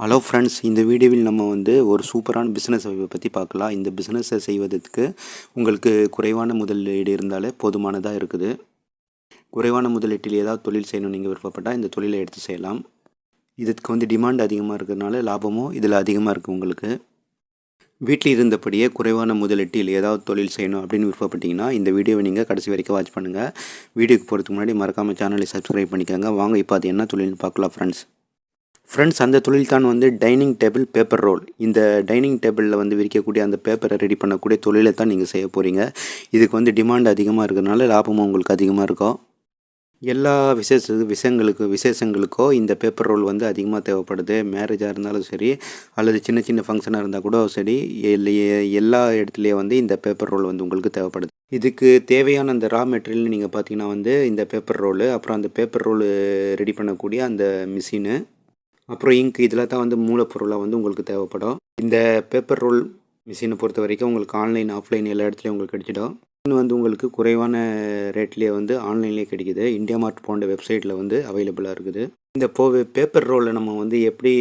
Hello friends இந்த வீடியோவில் நம்ம வந்து ஒரு சூப்பரான பிஸ்னஸ் பற்றி பார்க்கலாம். இந்த பிஸ்னஸை செய்வதற்கு உங்களுக்கு குறைவான முதலீடு இருந்தாலே போதுமானதாக இருக்குது. குறைவான முதலீட்டில் ஏதாவது தொழில் செய்யணும் நீங்கள் விருப்பப்பட்டால் இந்த தொழிலை எடுத்து செய்யலாம். இதுக்கு வந்து டிமாண்ட் அதிகமாக இருக்கிறதுனால லாபமும் இதில் அதிகமாக இருக்குது உங்களுக்கு. வீட்டில் இருந்தபடியே குறைவான முதலீட்டில் ஏதாவது தொழில் செய்யணும் அப்படின்னு விருப்பப்பட்டீங்கன்னா இந்த வீடியோவை நீங்கள் கடைசி வரைக்கும் வாட்ச் பண்ணுங்கள் வீடியோக்கு போகிறதுக்கு முன்னாடி மறக்காமல் சேனலை சப்ஸ்கிரைப் பண்ணிக்கோங்க. வாங்க இப்போ அது என்ன தொழில்னு பார்க்கலாம் ஃப்ரெண்ட்ஸ் ஃப்ரெண்ட்ஸ் அந்த தொழில் தான் வந்து டைனிங் டேபிள் பேப்பர் ரோல் இந்த டைனிங் டேபிளில் வந்து விரிக்கக்கூடிய அந்த பேப்பரை ரெடி பண்ணக்கூடிய தொழிலை தான் நீங்கள் செய்ய போகிறீங்க இதுக்கு வந்து டிமாண்ட் அதிகமாக இருக்கிறதுனால லாபமும் உங்களுக்கு அதிகமாக இருக்கும். எல்லா விசேஷ விஷயங்களுக்கு விசேஷங்களுக்கோ இந்த பேப்பர் ரோல் வந்து அதிகமாக தேவைப்படுது. மேரேஜாக இருந்தாலும் சரி அல்லது சின்ன சின்ன ஃபங்க்ஷனாக இருந்தால் கூட சரி எல்லா இடத்துலையும் வந்து இந்த பேப்பர் ரோல் வந்து உங்களுக்கு தேவைப்படுது. இதுக்கு தேவையான அந்த ரா மெட்டீரியல் நீங்கள் பார்த்தீங்கன்னா வந்து இந்த பேப்பர் ரோலு அப்புறம் அந்த பேப்பர் ரோல் ரெடி பண்ணக்கூடிய அந்த மிஷினு அப்புறம் இங்க் இதில் தான் வந்து மூலப்பொருளாக வந்து உங்களுக்கு தேவைப்படும். இந்த பேப்பர் ரோல் மிஷினை பொறுத்த வரைக்கும் உங்களுக்கு ஆன்லைன் ஆஃப்லைன் எல்லா இடத்துலையும் உங்களுக்கு கிடைச்சிடும். வந்து உங்களுக்கு குறைவான ரேட்லேயே வந்து ஆன்லைன்லேயே கிடைக்குது. இந்தியா மார்ட் போன்ற வெப்சைட்டில் வந்து அவைலபிளாக இருக்குது. இந்த போ பேப்பர் ரோலை நம்ம வந்து எப்படி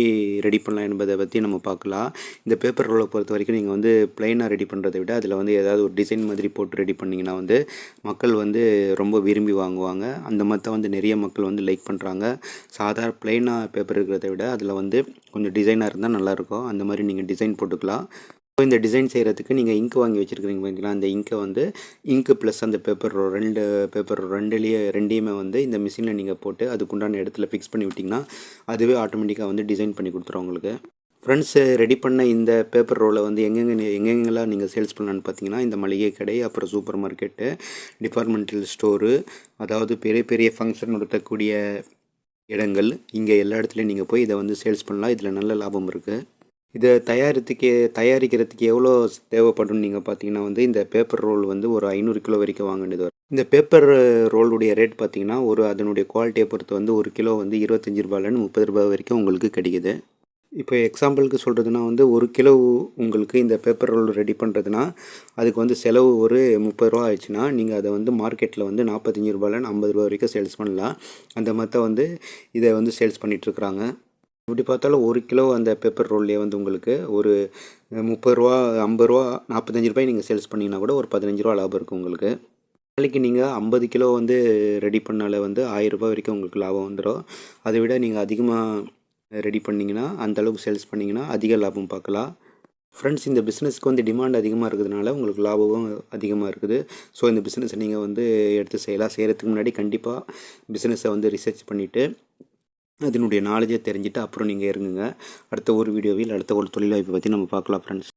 ரெடி பண்ணலாம் என்பதை பற்றி நம்ம பார்க்கலாம். இந்த பேப்பர் ரோலை பொறுத்த வரைக்கும் நீங்கள் வந்து பிளெயினாக ரெடி பண்ணுறதை விட அதில் வந்து ஏதாவது ஒரு டிசைன் மாதிரி போட்டு ரெடி பண்ணிங்கன்னா வந்து மக்கள் வந்து ரொம்ப விரும்பி வாங்குவாங்க. அந்த மாதிரி தான் வந்து நிறைய மக்கள் வந்து லைக் பண்ணுறாங்க சாதாரண பிளெயினாக பேப்பர் இருக்கிறத விட அதில் வந்து கொஞ்சம் டிசைனாக இருந்தால் நல்லாயிருக்கும் அந்த மாதிரி நீங்கள் டிசைன் போட்டுக்கலாம். இப்போ இந்த டிசைன் செய்கிறதுக்கு நீங்கள் இங்க் வாங்கி வச்சுருக்கிறீங்க பார்த்தீங்களா அந்த இங்கை வந்து இங்கு ப்ளஸ் அந்த பேப்பர் ரெண்டு பேப்பர் ரெண்டுலேயே ரெண்டையுமே வந்து இந்த மிஷினில் நீங்கள் போட்டு அதுக்குண்டான இடத்துல ஃபிக்ஸ் பண்ணி விட்டிங்கன்னா அதுவே ஆட்டோமேட்டிக்காக வந்து டிசைன் பண்ணி கொடுத்துரும் உங்களுக்கு. ஃப்ரெண்ட்ஸ் ரெடி பண்ண இந்த பேப்பர் ரோலை வந்து எங்கெங்கே எங்கெங்கெல்லாம் நீங்கள் சேல்ஸ் பண்ணலான்னு பார்த்தீங்கன்னா இந்த மளிகை கடை அப்புறம் சூப்பர் மார்க்கெட்டு டிபார்ட்மெண்டல் ஸ்டோரு அதாவது பெரிய பெரிய ஃபங்க்ஷன் நடத்தக்கூடிய இடங்கள் இங்கே எல்லா இடத்துலையும் நீங்கள் போய் இதை வந்து சேல்ஸ் பண்ணலாம். இதில் நல்ல லாபம் இருக்குது இதை தயாரித்துக்கு தயாரிக்கிறதுக்கு எவ்வளோ தேவைப்படும் நீங்கள் பார்த்தீங்கன்னா வந்து இந்த பேப்பர் ரோல் வந்து ஒரு ஐநூறு கிலோ வரைக்கும் வாங்க வேண்டியது வரும். இந்த பேப்பர் ரோலுடைய ரேட் பார்த்தீங்கன்னா ஒரு அதனுடைய குவாலிட்டியை பொறுத்து வந்து ஒரு கிலோ வந்து இருபத்தஞ்சி ரூபாயிலேருந்து முப்பது ரூபாய் வரைக்கும் உங்களுக்கு கிடைக்குது. இப்போ எக்ஸாம்பிளுக்கு சொல்கிறதுனா வந்து ஒரு கிலோ உங்களுக்கு இந்த பேப்பர் ரோல் ரெடி பண்ணுறதுனா அதுக்கு வந்து செலவு ஒரு முப்பது ரூபா ஆயிடுச்சுன்னா நீங்கள் அதை வந்து மார்க்கெட்டில் வந்து நாற்பத்தஞ்சு ரூபாயிலேருந்து ஐம்பது ரூபா வரைக்கும் சேல்ஸ் பண்ணலாம். அந்த மாதிரி வந்து இதை வந்து சேல்ஸ் பண்ணிகிட்ருக்குறாங்க இப்படி பார்த்தாலும் ஒரு கிலோ அந்த பேப்பர் ரோல்லே வந்து உங்களுக்கு ஒரு முப்பது ரூபா ஐம்பது ரூபா நாற்பத்தஞ்சு ரூபாய் நீங்கள் சேல்ஸ் பண்ணிங்கன்னா கூட ஒரு பதினஞ்சு ரூபா லாபம் இருக்குது உங்களுக்கு. நாளைக்கு நீங்கள் ஐம்பது கிலோ வந்து ரெடி பண்ணாலே வந்து ஆயிரம் ரூபாய் வரைக்கும் உங்களுக்கு லாபம் வந்துடும் அதை விட நீங்கள் அதிகமாக ரெடி பண்ணிங்கன்னா அந்த அளவுக்கு சேல்ஸ் பண்ணிங்கன்னா அதிக லாபம் பார்க்கலாம். ஃப்ரெண்ட்ஸ் இந்த பிஸ்னஸ்க்கு வந்து டிமாண்ட் அதிகமாக இருக்கிறதுனால உங்களுக்கு லாபமும் அதிகமாக இருக்குது. ஸோ இந்த பிஸ்னஸை நீங்கள் வந்து எடுத்து செய்யலாம். செய்கிறதுக்கு முன்னாடி கண்டிப்பாக பிஸ்னஸை வந்து ரிசர்ச் பண்ணிவிட்டு அதனுடைய நாலேஜை தெரிஞ்சுட்டு அப்புறம் நீங்கள் இறங்குங்க அடுத்த ஒரு வீடியோவில் அடுத்த ஒரு தொழில் வாய்ப்பை பற்றி நம்ம பார்க்கலாம் ஃப்ரெண்ட்ஸ்